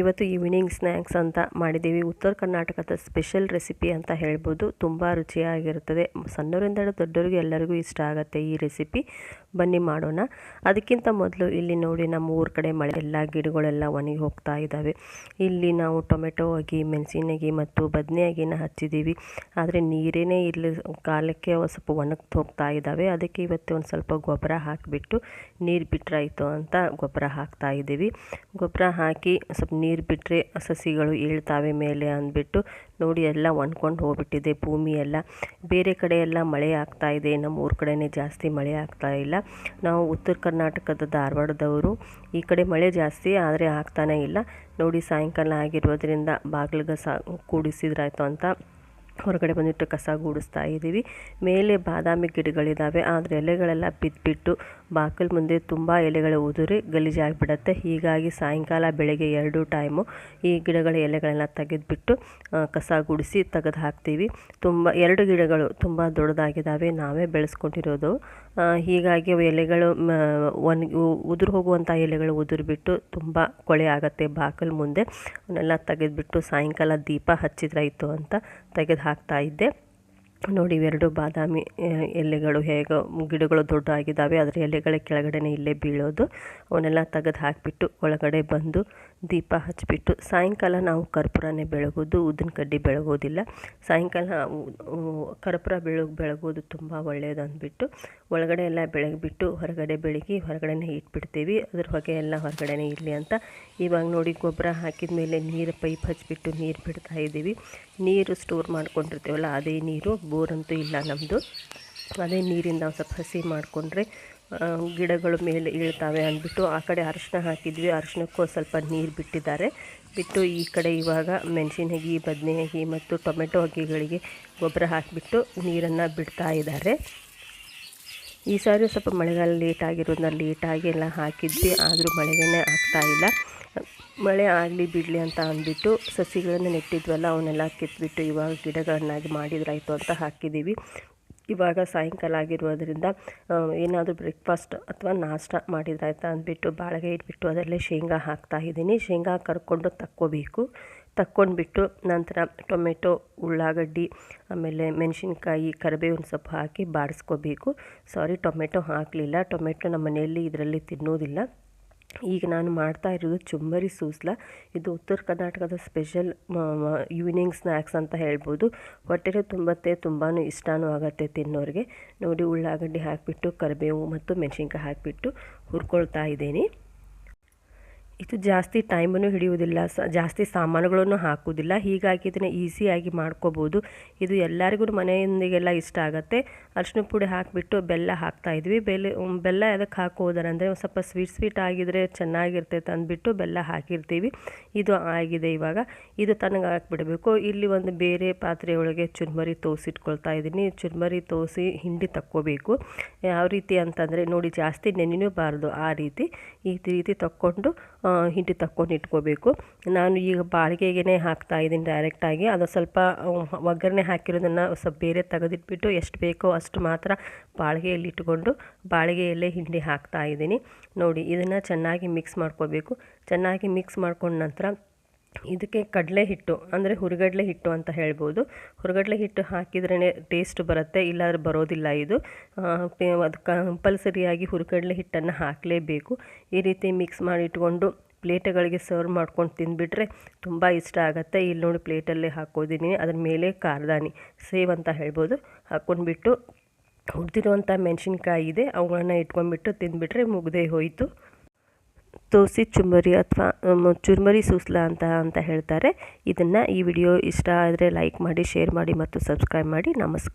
ಇವತ್ತು evening snacks ಅಂತ ಮಾಡಿದ್ದೀವಿ. ಉತ್ತರ ಕರ್ನಾಟಕದ ಸ್ಪೆಷಲ್ ರೆಸಿಪಿ ಅಂತ ಹೇಳ್ಬೋದು. ತುಂಬ ರುಚಿಯಾಗಿರುತ್ತದೆ. ಸಣ್ಣವರಿಂದ ದೊಡ್ಡವರಿಗೆ ಎಲ್ಲರಿಗೂ ಇಷ್ಟ ಆಗುತ್ತೆ ಈ ರೆಸಿಪಿ ಬನ್ನಿ ಮಾಡೋಣ. ಅದಕ್ಕಿಂತ ಮೊದಲು ಇಲ್ಲಿ ನೋಡಿ ನಮ್ಮ ಊರ ಕಡೆ ಮಳೆ, ಎಲ್ಲ ಗಿಡಗಳೆಲ್ಲ ಒಣಗಿ ಹೋಗ್ತಾ ಇದ್ದಾವೆ. ಇಲ್ಲಿ ನಾವು ಟೊಮೆಟೊ, ಅಗಿ ಮೆಣಸಿನಗಿ ಮತ್ತು ಬದನೆ ಅಗಿನ ಹಚ್ಚಿದ್ದೀವಿ. ಆದರೆ ನೀರೇನೇ ಇಲ್ಲಿ ಕಾಲಕ್ಕೆ ಸ್ವಲ್ಪ ಒಣಗ್ತು ಹೋಗ್ತಾ ಇದ್ದಾವೆ. ಅದಕ್ಕೆ ಇವತ್ತು ಒಂದು ಸ್ವಲ್ಪ ಗೊಬ್ಬರ ಹಾಕಿಬಿಟ್ಟು ನೀರು ಬಿಟ್ಟರಾಯಿತು ಅಂತ ಗೊಬ್ಬರ ಹಾಕ್ತಾ ಇದ್ದೀವಿ. ಗೊಬ್ಬರ ಹಾಕಿ ಸ್ವಲ್ಪ ನೀರು ಬಿಟ್ಟರೆ ಸಸಿಗಳು ಏಳ್ತಾವೆ ಮೇಲೆ ಅಂದ್ಬಿಟ್ಟು ನೋಡಿ ಎಲ್ಲ ಒಣ್ಕೊಂಡು ಹೋಗ್ಬಿಟ್ಟಿದೆ ಭೂಮಿ ಎಲ್ಲ. ಬೇರೆ ಕಡೆ ಎಲ್ಲ ಮಳೆ ಆಗ್ತಾ ಇದೆ. ನಮ್ಮ ಊರ ಕಡೆನೇ ಜಾಸ್ತಿ ಮಳೆ ಆಗ್ತಾ ಇಲ್ಲ. ನಾವು ಉತ್ತರ ಕರ್ನಾಟಕದ ಧಾರವಾಡದವರು ಈ ಕಡೆ ಮಳೆ ಜಾಸ್ತಿ ಆದರೆ ಆಗ್ತಾನೇ ಇಲ್ಲ. ನೋಡಿ ಸಾಯಂಕಾಲ ಆಗಿರೋದ್ರಿಂದ ಬಾಗಿಲಿಗೆ ಸಾ ಕೂಡಿಸಿದ್ರಾಯ್ತು ಅಂತ ಹೊರಗಡೆ ಬಂದಿಟ್ಟು ಕಸ ಗೂಡಿಸ್ತಾ ಇದ್ದೀವಿ. ಮೇಲೆ ಬಾದಾಮಿ ಗಿಡಗಳಿದ್ದಾವೆ ಆದರೆ ಎಲೆಗಳೆಲ್ಲ ಬಿದ್ದುಬಿಟ್ಟು ಬಾಗಿಲು ಮುಂದೆ ತುಂಬ ಎಲೆಗಳು ಉದುರಿ ಗಲೀಜಾಗಿಬಿಡತ್ತೆ ಹೀಗಾಗಿ ಸಾಯಂಕಾಲ ಬೆಳಗ್ಗೆ ಎರಡು ಟೈಮು ಈ ಗಿಡಗಳ ಎಲೆಗಳನ್ನ ತೆಗೆದುಬಿಟ್ಟು ಕಸ ಗುಡಿಸಿ ತೆಗೆದು ಹಾಕ್ತೀವಿ. ತುಂಬ, ಎರಡು ಗಿಡಗಳು ತುಂಬ ದೊಡ್ಡದಾಗಿದ್ದಾವೆ ನಾವೇ ಬೆಳೆಸ್ಕೊಂಡಿರೋದು. ಹೀಗಾಗಿ ಎಲೆಗಳು ಒನ್ ಉದುರು ಹೋಗುವಂಥ ಎಲೆಗಳು ಉದುರಿಬಿಟ್ಟು ತುಂಬ ಕೊಳೆ ಆಗುತ್ತೆ ಬಾಕಲ್ ಮುಂದೆ. ಅವನ್ನೆಲ್ಲ ತೆಗೆದುಬಿಟ್ಟು ಸಾಯಂಕಾಲ ದೀಪ ಹಚ್ಚಿದ್ರಾಯಿತು ಅಂತ ತೆಗೆದು ಹಾಕ್ತಾ ಇದ್ದೆ. ನೋಡಿ, ಇವೆರಡು ಬಾದಾಮಿ ಎಲೆಗಳು ಹೇಗೋ ಗಿಡಗಳು ದೊಡ್ಡ ಆಗಿದ್ದಾವೆ ಅದರ ಎಲೆಗಳ ಕೆಳಗಡೆನೇ ಇಲ್ಲೇ ಬೀಳೋದು. ಅವನ್ನೆಲ್ಲ ತೆಗೆದು ಹಾಕಿಬಿಟ್ಟು ಒಳಗಡೆ ಬಂದು ದೀಪ ಹಚ್ಚಿಬಿಟ್ಟು ಸಾಯಂಕಾಲ ನಾವು ಕರ್ಪೂರನೇ ಬೆಳಗೋದು ಉದ್ದಿನ ಕಡ್ಡಿ ಬೆಳಗೋದಿಲ್ಲ ಸಾಯಂಕಾಲ ಕರ್ಪೂರ ಬೆಳಗ್ ಬೆಳಗೋದು ತುಂಬ ಒಳ್ಳೆಯದು ಅಂದ್ಬಿಟ್ಟು ಒಳಗಡೆ ಎಲ್ಲ ಬೆಳಗ್ಬಿಟ್ಟು ಹೊರಗಡೆ ಬೆಳಗ್ಗೆ ಹೊರಗಡೆನೇ ಇಟ್ಬಿಡ್ತೀವಿ. ಅದ್ರ ಹೊಗೆ ಎಲ್ಲ ಹೊರಗಡೆನೇ ಇರಲಿ ಅಂತ. ಇವಾಗ ನೋಡಿ, ಗೊಬ್ಬರ ಹಾಕಿದ ಮೇಲೆ ನೀರು ಪೈಪ್ ಹಚ್ಚಿಬಿಟ್ಟು ನೀರು ಬಿಡ್ತಾ ಇದ್ದೀವಿ. ನೀರು ಸ್ಟೋರ್ ಮಾಡ್ಕೊಂಡಿರ್ತೀವಲ್ಲ, ಅದೇ ನೀರು ಬೋರಂತೂ ಇಲ್ಲ ನಮ್ಮದು ಅದೇ ನೀರಿಂದ ಒಂದು ಸ್ವಲ್ಪ ಹಸಿ ಮಾಡಿಕೊಂಡ್ರೆ ಗಿಡಗಳು ಮೇಲೆ ಇಳ್ತಾವೆ ಅಂದ್ಬಿಟ್ಟು ಆ ಕಡೆ ಅರಶಿನ ಹಾಕಿದ್ವಿ. ಅರಶಿನಕ್ಕೂ ಸ್ವಲ್ಪ ನೀರು ಬಿಟ್ಟಿದ್ದಾರೆ. ಬಿಟ್ಟು ಈ ಕಡೆ ಇವಾಗ ಮೆಣಸಿನಗಿ ಹಗಿ ಬದನೆ ಹಗಿ ಮತ್ತು ಟೊಮೆಟೊ ಹಗಿಗಳಿಗೆ ಗೊಬ್ಬರ ಹಾಕಿಬಿಟ್ಟು ನೀರನ್ನು ಬಿಡ್ತಾ ಇದ್ದಾರೆ. ಈ ಸಾರಿ ಸ್ವಲ್ಪ ಮಳೆಗಾಲ ಲೇಟ್ ಆಗಿರೋದನ್ನ ಲೇಟಾಗಿ ಎಲ್ಲ ಹಾಕಿದ್ವಿ. ಆದರೂ ಮಳೆಗೇ ಆಗ್ತಾ ಇಲ್ಲ. ಮಳೆ ಆಗಲಿ ಬಿಡಲಿ ಅಂತ ಅಂದ್ಬಿಟ್ಟು ಸಸಿಗಳನ್ನು ನೆಟ್ಟಿದ್ವಲ್ಲ, ಅವನ್ನೆಲ್ಲ ಕಿತ್ಬಿಟ್ಟು ಇವಾಗ ಗಿಡಗಳನ್ನಾಗಿ ಮಾಡಿದ್ರಾಯಿತು ಅಂತ ಹಾಕಿದ್ದೀವಿ. ಇವಾಗ ಸಾಯಂಕಾಲ ಆಗಿರೋದ್ರಿಂದ ಏನಾದರೂ ಬ್ರೇಕ್ಫಾಸ್ಟ್ ಅಥವಾ ನಾಷ್ಟ ಮಾಡಿದ್ರಾಯ್ತಾ ಅಂದ್ಬಿಟ್ಟು ಬಾಳಿಗೆ ಇಟ್ಬಿಟ್ಟು ಅದರಲ್ಲೇ ಶೇಂಗಾ ಹಾಕ್ತಾ ಇದ್ದೀನಿ. ಶೇಂಗಾ ಕರ್ಕೊಂಡು ತಕ್ಕೋಬೇಕು. ತಕ್ಕೊಂಡ್ಬಿಟ್ಟು ನಂತರ ಟೊಮೆಟೊ, ಉಳ್ಳಾಗಡ್ಡಿ, ಆಮೇಲೆ ಮೆಣಸಿನ್ಕಾಯಿ, ಕರಿಬೇವಿನ ಸೊಪ್ಪು ಹಾಕಿ ಬಾಡಿಸ್ಕೋಬೇಕು. ಸಾರಿ ಟೊಮೆಟೊ ಹಾಕಲಿಲ್ಲ. ಟೊಮೆಟೊ ನಮ್ಮ ಮನೆಯಲ್ಲಿ ಇದರಲ್ಲಿ ತಿನ್ನೋದಿಲ್ಲ. ಈಗ ನಾನು ಮಾಡ್ತಾ ಇರೋದು ಚುಂಬರಿ ಸೂಸ್ಲ. ಇದು ಉತ್ತರ ಕರ್ನಾಟಕದ ಸ್ಪೆಷಲ್ ಈವ್ನಿಂಗ್ ಸ್ನ್ಯಾಕ್ಸ್ ಅಂತ ಹೇಳ್ಬೋದು. ಹೊಟ್ಟೆಗೆ ತುಂಬತ್ತೆ ತುಂಬಾ ಇಷ್ಟನೂ ಆಗುತ್ತೆ ತಿನ್ನೋರಿಗೆ. ನೋಡಿ, ಉಳ್ಳಾಗಡ್ಡಿ ಹಾಕಿಬಿಟ್ಟು, ಕರಿಬೇವು ಮತ್ತು ಮೆಣಸಿನ್ಕಾಯಿ ಹಾಕಿಬಿಟ್ಟು ಹುರ್ಕೊಳ್ತಾ ಇದ್ದೀನಿ. ಇದು ಜಾಸ್ತಿ ಟೈಮನ್ನು ಹಿಡಿಯುವುದಿಲ್ಲ. ಸ, ಜಾಸ್ತಿ ಸಾಮಾನುಗಳನ್ನು ಹಾಕುವುದಿಲ್ಲ. ಹೀಗಾಗಿ ಇದನ್ನು ಈಸಿಯಾಗಿ ಮಾಡ್ಕೋಬೋದು. ಇದು ಎಲ್ಲರಿಗೂ ಮನೆಯೊಂದಿಗೆಲ್ಲ ಇಷ್ಟ ಆಗುತ್ತೆ. ಅರಿಶಿನ ಪುಡಿ ಹಾಕಿಬಿಟ್ಟು ಬೆಲ್ಲ ಹಾಕ್ತಾ ಇದ್ವಿ. ಬೆಲ್ಲ ಬೆಲ್ಲ ಅದಕ್ಕೆ ಹಾಕೋದಾರೆ ಅಂದರೆ ಒಂದು ಸ್ವಲ್ಪ ಸ್ವೀಟ್ ಸ್ವೀಟ್ ಆಗಿದ್ರೆ ಚೆನ್ನಾಗಿರ್ತೈತೆ ಅಂದ್ಬಿಟ್ಟು ಬೆಲ್ಲ ಹಾಕಿರ್ತೀವಿ. ಇದು ಆಗಿದೆ ಇವಾಗ. ಇದು ತನಗೆ ಹಾಕಿಬಿಡಬೇಕು. ಇಲ್ಲಿ ಒಂದು ಬೇರೆ ಪಾತ್ರೆಯೊಳಗೆ ಚುರ್ಮರಿ ತೋಸಿಟ್ಕೊಳ್ತಾ ಇದ್ದೀನಿ. ಚುರ್ಮರಿ ತೋಸಿ ಹಿಂಡಿ ತಕ್ಕೋಬೇಕು. ಯಾವ ರೀತಿ ಅಂತಂದರೆ ನೋಡಿ ಜಾಸ್ತಿ ನೆನೆಯೂ ಬಾರ್ದು ಆ ರೀತಿ. ಈ ರೀತಿ ತಕ್ಕೊಂಡು ಹಿಂಡಿ ತಕ್ಕೊಂಡು ಇಟ್ಕೋಬೇಕು. ನಾನು ಈಗ ಬಾಳಿಗೆಗೆ ಹಾಕ್ತಾ ಇದ್ದೀನಿ ಡೈರೆಕ್ಟಾಗಿ ಅದು ಸ್ವಲ್ಪ ಒಗ್ಗರಣೆ ಹಾಕಿರೋದನ್ನು ಸ್ವಲ್ಪ ಬೇರೆ ತೆಗೆದಿಟ್ಬಿಟ್ಟು ಎಷ್ಟು ಬೇಕೋ ಅಷ್ಟು ಮಾತ್ರ ಬಾಳಿಗೆಯಲ್ಲಿ ಇಟ್ಕೊಂಡು ಬಾಳಿಗೆಯಲ್ಲೇ ಹಿಂಡಿ ಹಾಕ್ತಾ ಇದ್ದೀನಿ. ನೋಡಿ, ಇದನ್ನು ಚೆನ್ನಾಗಿ ಮಿಕ್ಸ್ ಮಾಡ್ಕೋಬೇಕು. ಚೆನ್ನಾಗಿ ಮಿಕ್ಸ್ ಮಾಡ್ಕೊಂಡ ನಂತರ ಇದಕ್ಕೆ ಕಡಲೆ ಹಿಟ್ಟು, ಅಂದರೆ ಹುರಿಗಡಲೆ ಹಿಟ್ಟು ಅಂತ ಹೇಳ್ಬೋದು. ಹುರಿಗಡಲೆ ಹಿಟ್ಟು ಹಾಕಿದ್ರೇ ಟೇಸ್ಟ್ ಬರುತ್ತೆ, ಇಲ್ಲಾದ್ರೆ ಬರೋದಿಲ್ಲ ಇದು. ಅದು ಕಂಪಲ್ಸರಿಯಾಗಿ ಹುರಿಗಡಲೆ ಹಿಟ್ಟನ್ನು ಹಾಕಲೇಬೇಕು. ಈ ರೀತಿ ಮಿಕ್ಸ್ ಮಾಡಿ ಇಟ್ಕೊಂಡು ಪ್ಲೇಟ್ಗಳಿಗೆ ಸರ್ವ್ ಮಾಡ್ಕೊಂಡು ತಿಂದುಬಿಟ್ರೆ ತುಂಬ ಇಷ್ಟ ಆಗುತ್ತೆ. ಇಲ್ಲಿ ನೋಡಿ ಪ್ಲೇಟಲ್ಲೇ ಹಾಕೋದಿನಿ, ಅದ್ರ ಮೇಲೆ ಕಾರ್ದಾನಿ ಸೇವ್ ಅಂತ ಹೇಳ್ಬೋದು. ಹಾಕ್ಕೊಂಡ್ಬಿಟ್ಟು ಹುರಿದಿರುವಂಥ ಮೆಣಸಿನ್ಕಾಯಿ ಇದೆ, ಅವುಗಳನ್ನ ಇಟ್ಕೊಂಡ್ಬಿಟ್ಟು ತಿಂದುಬಿಟ್ರೆ ಮುಗ್ದೇ ಹೋಯಿತು. ತೋಸಿ ಚುಮ್ಮರಿ ಅಥವಾ ಚುರ್ಮರಿ ಸೂಸ್ಲ ಅಂತ ಅಂತ ಹೇಳ್ತಾರೆ. ಇದನ್ನು ಈ ವಿಡಿಯೋ ಇಷ್ಟ ಆದರೆ ಲೈಕ್ ಮಾಡಿ ಶೇರ್ ಮಾಡಿ ಮತ್ತು ಸಬ್ಸ್ಕ್ರೈಬ್ ಮಾಡಿ. ನಮಸ್ಕಾರ.